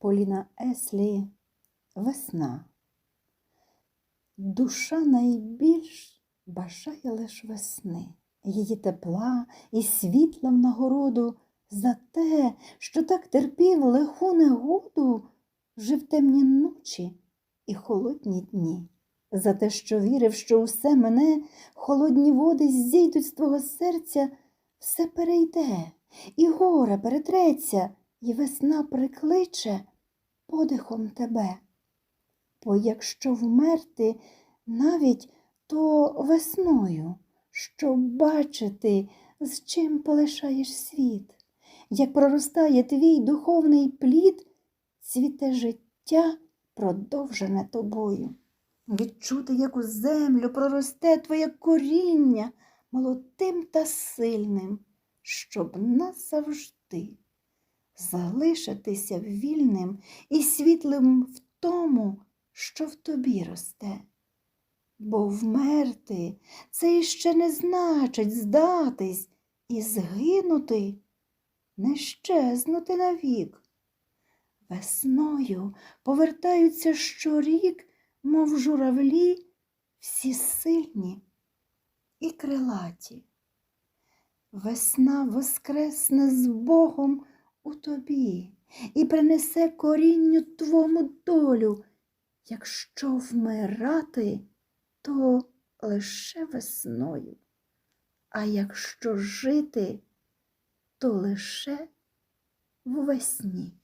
Поліна Еслі Весна. Душа найбільш бажає лиш весни, її тепла і світла в нагороду за те, що так терпів лиху негоду, жив темні ночі і холодні дні. За те, що вірив, що усе мене, холодні води зійдуть з твого серця, все перейде, і горе перетреться, і весна прикличе подихом тебе. Бо якщо вмерти навіть то весною, щоб бачити, з чим полишаєш світ, як проростає твій духовний плід, цвіте життя, продовжене тобою. Відчути, як у землю проросте твоє коріння молодим та сильним, щоб назавжди залишитися вільним і світлим в тому, що в тобі росте. Бо вмерти це іще не значить здатись і згинути, не щезнути навік. Весною повертаються щорік, мов журавлі, всі сильні і крилаті. Весна воскресне з Богом у тобі і принесе корінню твому долю. Якщо вмирати, то лише весною, а якщо жити, то лише весні.